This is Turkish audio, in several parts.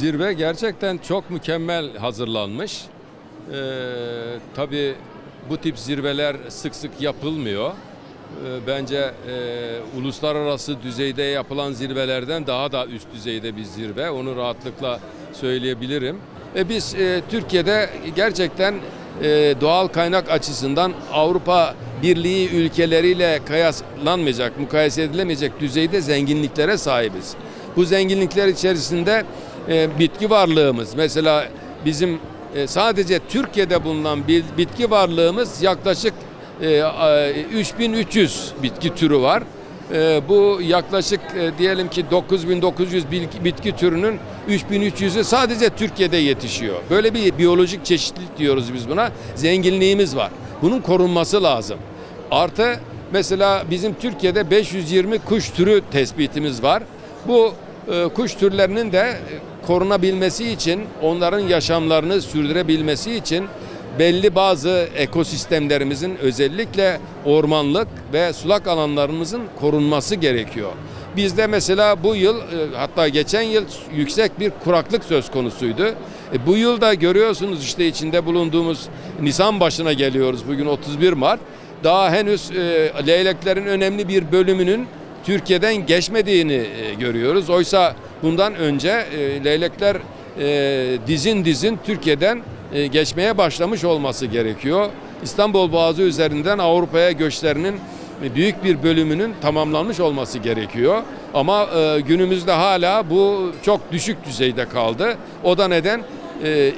Zirve gerçekten çok mükemmel hazırlanmış. Ee, tabii bu tip zirveler sık sık yapılmıyor. Ee, bence e, uluslararası düzeyde yapılan zirvelerden daha da üst düzeyde bir zirve. Onu rahatlıkla söyleyebilirim. E biz e, Türkiye'de gerçekten e, doğal kaynak açısından Avrupa Birliği ülkeleriyle kıyaslanmayacak, mukayese edilemeyecek düzeyde zenginliklere sahibiz. Bu zenginlikler içerisinde e, bitki varlığımız mesela bizim e, sadece Türkiye'de bulunan bitki varlığımız yaklaşık e, a- 3300 bitki türü var. E, bu yaklaşık e, diyelim ki 9900 bitki, türünün 3300'ü sadece Türkiye'de yetişiyor. Böyle bir biyolojik çeşitlilik diyoruz biz buna. Zenginliğimiz var. Bunun korunması lazım. Artı mesela bizim Türkiye'de 520 kuş türü tespitimiz var. Bu e, kuş türlerinin de e, korunabilmesi için, onların yaşamlarını sürdürebilmesi için belli bazı ekosistemlerimizin özellikle ormanlık ve sulak alanlarımızın korunması gerekiyor. Bizde mesela bu yıl e, hatta geçen yıl yüksek bir kuraklık söz konusuydu. E, Bu yıl da görüyorsunuz işte içinde bulunduğumuz Nisan başına geliyoruz. Bugün 31 Mart. Daha henüz e, leyleklerin önemli bir bölümünün Türkiye'den geçmediğini e, görüyoruz. Oysa bundan önce e, leylekler e, dizin dizin Türkiye'den geçmeye başlamış olması gerekiyor. İstanbul Boğazı üzerinden Avrupa'ya göçlerinin büyük bir bölümünün tamamlanmış olması gerekiyor. Ama günümüzde hala bu çok düşük düzeyde kaldı. O da neden?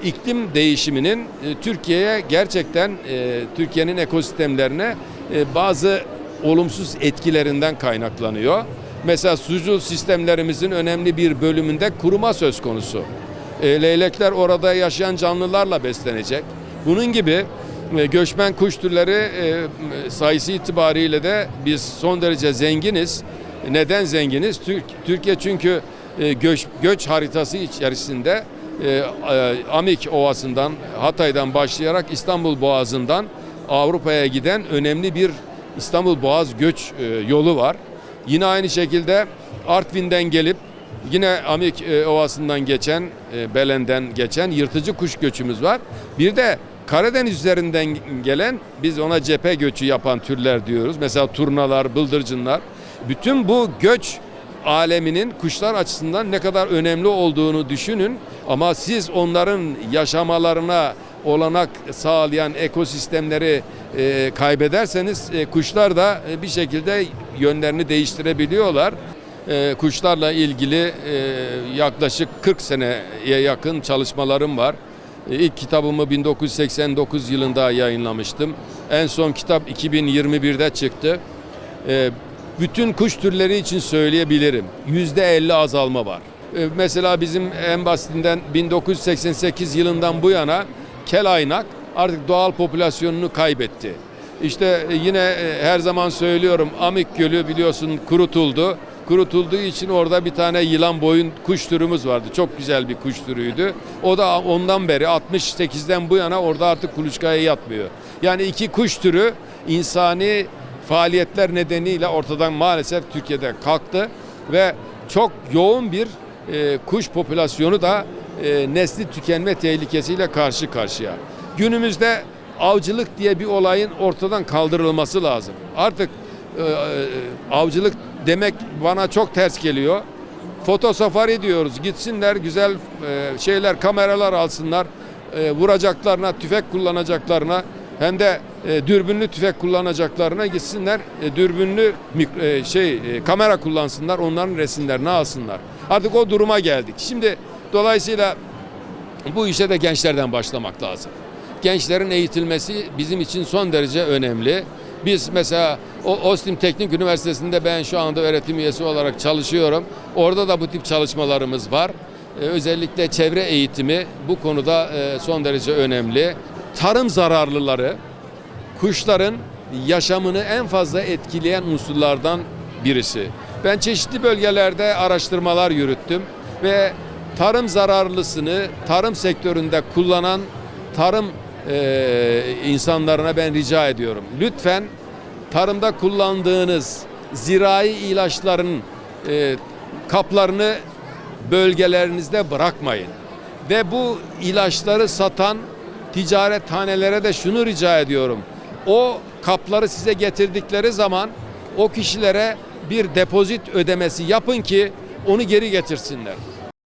İklim değişiminin Türkiye'ye gerçekten Türkiye'nin ekosistemlerine bazı olumsuz etkilerinden kaynaklanıyor. Mesela sucul sistemlerimizin önemli bir bölümünde kuruma söz konusu. E, leylekler orada yaşayan canlılarla beslenecek. Bunun gibi e, göçmen kuş türleri e, sayısı itibariyle de biz son derece zenginiz. Neden zenginiz? Türk, Türkiye çünkü e, göç, göç haritası içerisinde e, e, Amik Ovası'ndan, Hatay'dan başlayarak İstanbul Boğazı'ndan Avrupa'ya giden önemli bir İstanbul Boğaz göç e, yolu var. Yine aynı şekilde Artvin'den gelip yine Amik e, Ovası'ndan geçen, e, Belen'den geçen yırtıcı kuş göçümüz var. Bir de Karadeniz üzerinden gelen biz ona cephe göçü yapan türler diyoruz. Mesela turnalar, bıldırcınlar. Bütün bu göç aleminin kuşlar açısından ne kadar önemli olduğunu düşünün. Ama siz onların yaşamalarına olanak sağlayan ekosistemleri e, kaybederseniz e, kuşlar da e, bir şekilde yönlerini değiştirebiliyorlar. E, kuşlarla ilgili e, yaklaşık 40 seneye yakın çalışmalarım var. E, İlk kitabımı 1989 yılında yayınlamıştım. En son kitap 2021'de çıktı. E, bütün kuş türleri için söyleyebilirim. %50 azalma var. E, Mesela bizim en basitinden 1988 yılından bu yana kelaynak artık doğal popülasyonunu kaybetti. İşte e, yine e, her zaman söylüyorum Amik Gölü biliyorsun kurutuldu. Kurutulduğu için orada bir tane yılan boyun kuş türümüz vardı. Çok güzel bir kuş türüydü. O da ondan beri 68'den bu yana orada artık kuluçkaya yatmıyor. Yani iki kuş türü insani faaliyetler nedeniyle ortadan maalesef Türkiye'de kalktı ve çok yoğun bir e, kuş popülasyonu da e, nesli tükenme tehlikesiyle karşı karşıya. Günümüzde avcılık diye bir olayın ortadan kaldırılması lazım. Artık e, e, avcılık demek bana çok ters geliyor. Foto safari diyoruz. Gitsinler güzel şeyler, kameralar alsınlar. Vuracaklarına, tüfek kullanacaklarına hem de dürbünlü tüfek kullanacaklarına gitsinler. Dürbünlü şey kamera kullansınlar. Onların resimlerini alsınlar. Artık o duruma geldik. Şimdi dolayısıyla bu işe de gençlerden başlamak lazım. Gençlerin eğitilmesi bizim için son derece önemli. Biz mesela o Ostim Teknik Üniversitesi'nde ben şu anda öğretim üyesi olarak çalışıyorum. Orada da bu tip çalışmalarımız var. Ee, özellikle çevre eğitimi bu konuda e, son derece önemli. Tarım zararlıları kuşların yaşamını en fazla etkileyen unsurlardan birisi. Ben çeşitli bölgelerde araştırmalar yürüttüm ve tarım zararlısını tarım sektöründe kullanan tarım e, insanlarına ben rica ediyorum. Lütfen tarımda kullandığınız zirai ilaçların e, kaplarını bölgelerinizde bırakmayın. Ve bu ilaçları satan ticarethanelere de şunu rica ediyorum. O kapları size getirdikleri zaman o kişilere bir depozit ödemesi yapın ki onu geri getirsinler.